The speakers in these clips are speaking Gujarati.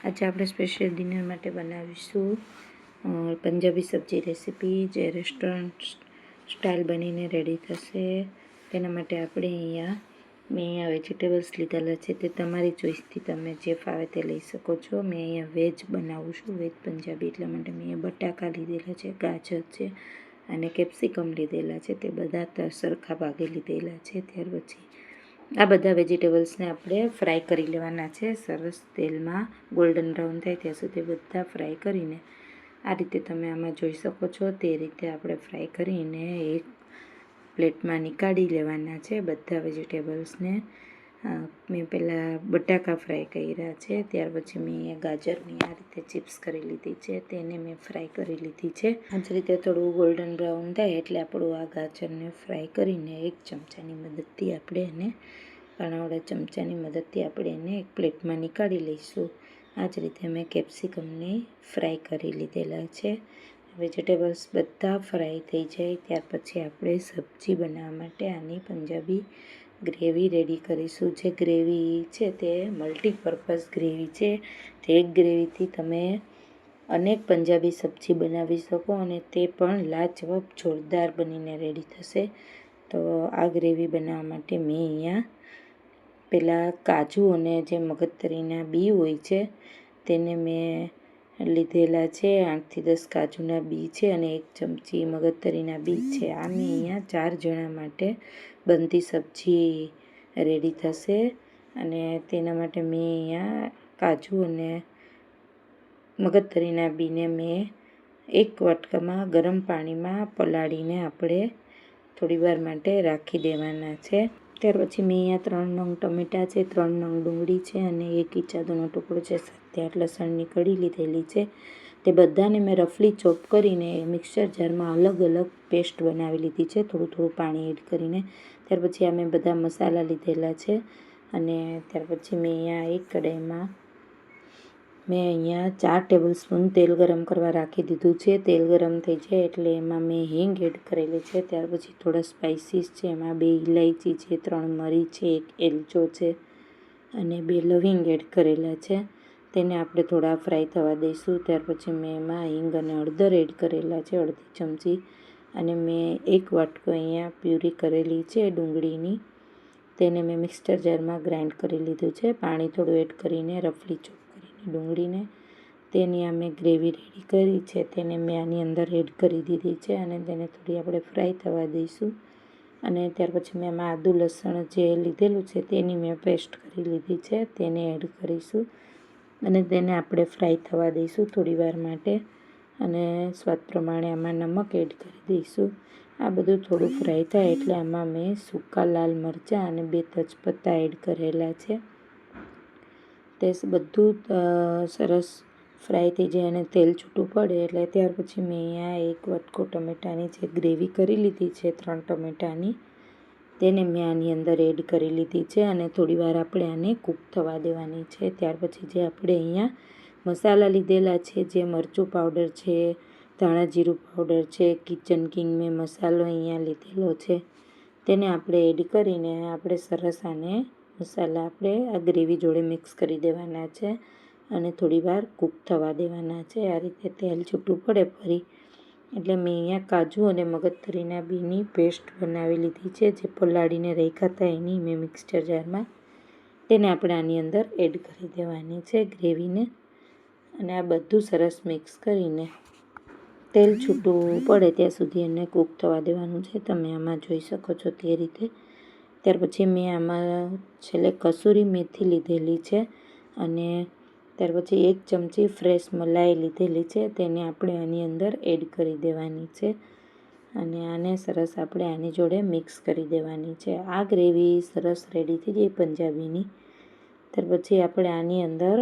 આજે આપણે સ્પેશિયલ ડિનર માટે બનાવીશું પંજાબી સબ્જી રેસીપી જે રેસ્ટોરન્ટ સ્ટાઇલ બનીને રેડી થશે. તેના માટે આપણે અહીંયા મેં અહીંયા વેજીટેબલ્સ લીધેલા છે, તે તમારી ચોઈસથી તમે જે ફાવે તે લઈ શકો છો. મેં અહીંયા વેજ બનાવું છું વેજ પંજાબી, એટલા માટે મેં અહીંયા બટાકા લીધેલા છે, ગાજર છે અને કેપ્સિકમ લીધેલા છે, તે બધા સરખા ભાગે લીધેલા છે. ત્યાર પછી આ બધા વેજીટેબલ્સને આપણે ફ્રાય કરી લેવાના છે. સરસ તેલમાં ગોલ્ડન બ્રાઉન થાય ત્યાં સુધી બધા ફ્રાય કરીને આ રીતે તમે આમાં જોઈ શકો છો. તે રીતે આપણે ફ્રાય કરીને એક પ્લેટમાં નીકાળી લેવાના છે બધા વેજીટેબલ્સને મેં પહેલાં બટાકા ફ્રાય કર્યા છે, ત્યાર પછી મેં ગાજરની આ રીતે ચિપ્સ કરી લીધી છે, તેને મેં ફ્રાય કરી લીધી છે. આ જ રીતે થોડું ગોલ્ડન બ્રાઉન થાય એટલે આપણું આ ગાજરને ફ્રાય કરીને એક ચમચાની મદદથી આપણે એને કાણાવાળા ચમચાની મદદથી આપણે એને એક પ્લેટમાં નીકાળી લઈશું. આ જ રીતે મેં કેપ્સિકમને ફ્રાય કરી લીધેલા છે. વેજીટેબલ્સ બધા ફ્રાય થઈ જાય, ત્યાર પછી આપણે સબ્જી બનાવવા માટે આની પંજાબી ગ્રેવી રેડી કરીશું. જે ગ્રેવી છે તે મલ્ટીપર્પઝ ગ્રેવી છે. તે ગ્રેવીથી તમે અનેક પંજાબી સબ્જી બનાવી શકો અને તે પણ લાજવાબ જોરદાર બનીને રેડી થશે. તો આ ગ્રેવી બનાવવા માટે મેં અહીંયા પહેલાં કાજુ અને જે મગજતરીના બી હોય છે, તેને મેં લીધેલા છે. આઠથી દસ કાજુના બી છે અને એક ચમચી મગજતરીના બી છે. આ મેં અહીંયા ચાર જણા માટે બનતી સબ્જી રેડી થશે અને તેના માટે મેં અહીંયા કાજુ અને મગજતરીના બીને મેં એક વાટકામાં ગરમ પાણીમાં પલાળીને આપણે થોડીવાર માટે રાખી દેવાના છે. ત્યાર પછી મેં અહીંયા ત્રણ નંગ ટમેટાં છે, ત્રણ નંગ ડુંગળી છે અને એક ઈચાદોનો ટુકડો છે. સાત આઠ લસણની કઢી લીધેલી છે. તે બધાને મેં રફલી ચોપ કરીને મિક્સર જારમાં અલગ અલગ પેસ્ટ બનાવી લીધી છે. થોડું થોડું પાણી એડ કરીને. ત્યાર પછી આ મેં બધા મસાલા લીધેલા છે. અને ત્યાર પછી મેં અહીંયા એક કઢાઈમાં મેં અહીંયા ચાર ટેબલ સ્પૂન તેલ ગરમ કરવા રાખી દીધું છે. તેલ ગરમ થઈ જાય એટલે એમાં મેં હિંગ એડ કરેલી છે. ત્યાર પછી થોડા સ્પાઇસીસ છે. એમાં બે ઇલાયચી છે, ત્રણ મરી છે, એક એલચો છે અને બે લવિંગ એડ કરેલા છે. તેને આપણે થોડા ફ્રાય થવા દઈશું. ત્યાર પછી મેં એમાં હિંગ અને હળદર એડ કરેલા છે, અડધી ચમચી. અને મેં એક વાટકો અહીંયા પ્યુરી કરેલી છે, ડુંગળીની. તેને મેં મિક્સર જારમાં ગ્રાઇન્ડ કરી લીધું છે. પાણી થોડું એડ કરીને રફલી ડુંગળીને તેની આ મેં ગ્રેવી રેડી કરી છે. તેને મેં આની અંદર એડ કરી દીધી છે અને તેને થોડી આપણે ફ્રાય થવા દઈશું. અને ત્યાર પછી મેં આમાં આદુ લસણ જે લીધેલું છે તેની મેં પેસ્ટ કરી લીધી છે. તેને એડ કરીશું અને તેને આપણે ફ્રાય થવા દઈશું થોડી વાર માટે. અને સ્વાદ પ્રમાણે આમાં નમક એડ કરી દઈશું. આ બધું થોડું ફ્રાય થાય એટલે આમાં મેં સૂકા લાલ મરચાં અને બે તજપત્તા એડ કરેલા છે. તે બધું સરસ ફ્રાય થઈ જાય અને તેલ છૂટું પડે એટલે ત્યાર પછી મેં અહીંયા એક વટકો ટમેટાની જે ગ્રેવી કરી લીધી છે, ત્રણ ટમેટાની, તેને મેં આની અંદર એડ કરી લીધી છે અને થોડી વાર આપણે આને કૂક થવા દેવાની છે. ત્યાર પછી જે આપણે અહીંયા મસાલા લીધેલા છે, જે મરચું પાવડર છે, ધાણા જીરું પાવડર છે, કિચન કિંગ મેં મસાલો અહીંયા લીધેલો છે, તેને આપણે એડ કરીને આપણે સરસ આને મસાલા આપણે આ ગ્રેવી જોડે મિક્સ કરી દેવાના છે અને થોડી વાર કૂક થવા દેવાના છે. આ રીતે તેલ છૂટું પડે ફરી. એટલે મેં અહીંયા કાજુ અને મગજતરીના બીની પેસ્ટ બનાવી લીધી છે, જે પલાળીને રાખ્યા હતા એની મેં મિક્સચર જારમાં. તેને આપણે આની અંદર એડ કરી દેવાની છે ગ્રેવીને. અને આ બધું સરસ મિક્સ કરીને. તેલ છૂટું પડે ત્યાં સુધી એને કૂક થવા દેવાનું છે. તમે આમાં જોઈ શકો છો તે રીતે. ત્યાર પછી મેં આમાં છેલ્લે કસૂરી મેથી લીધેલી છે અને ત્યાર પછી એક ચમચી ફ્રેશ મલાઈ લીધેલી છે. તેને આપણે આની અંદર એડ કરી દેવાની છે અને આને સરસ આપણે આની જોડે મિક્સ કરી દેવાની છે. આ ગ્રેવી સરસ રેડી થઈ જાય પંજાબીની. ત્યાર પછી આપણે આની અંદર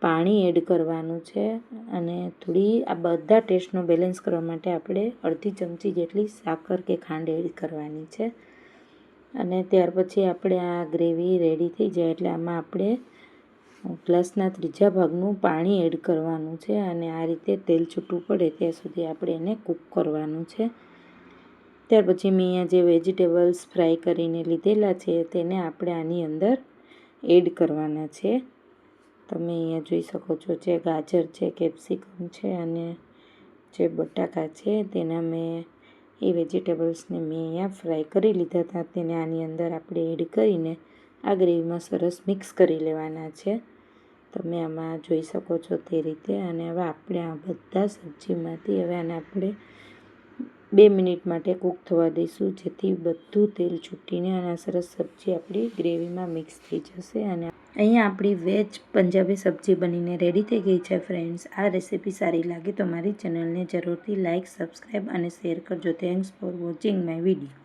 પાણી એડ કરવાનું છે અને થોડી આ બધા ટેસ્ટનો બેલેન્સ કરવા માટે આપણે અડધી ચમચી જેટલી સાકર કે ખાંડ એડ કરવાની છે. અને ત્યાર પછી આપણે આ ગ્રેવી રેડી થઈ જાય એટલે આમાં આપણે ગ્લાસના ત્રીજા ભાગનું પાણી એડ કરવાનું છે અને આ રીતે તેલ છૂટું પડે ત્યાં સુધી આપણે એને કૂક કરવાનું છે. ત્યાર પછી મેં અહીંયા જે વેજીટેબલ્સ ફ્રાય કરીને લીધેલા છે તેને આપણે આની અંદર એડ કરવાના છે. તમે અહીંયા જોઈ શકો છો જે ગાજર છે, કેપ્સિકમ છે અને જે બટાકા છે તેના મેં એ વેજીટેબલ્સને મેં અહીંયા ફ્રાય કરી લીધા હતા. તેને આની અંદર આપણે એડ કરીને આ ગ્રેવીમાં સરસ મિક્સ કરી લેવાના છે. તમે આમાં જોઈ શકો છો તે રીતે. અને હવે આપણે આ બધા સબ્જીમાંથી હવે આને આપણે બે મિનિટ માટે કૂક થવા દઈશું, જેથી બધું તેલ છૂટીને અને સરસ સબ્જી આપણી ગ્રેવીમાં મિક્સ થઈ જશે અને અહીંયા આપણી વેજ પંજાબી સબ્જી બનીને રેડી થઈ ગઈ છે ફ્રેન્ડ્સ. આ રેસીપી સારી લાગે તો મારી ચેનલને જરૂરથી લાઇક સબસ્ક્રાઈબ અને શેર કરજો. Thanks for watching my video.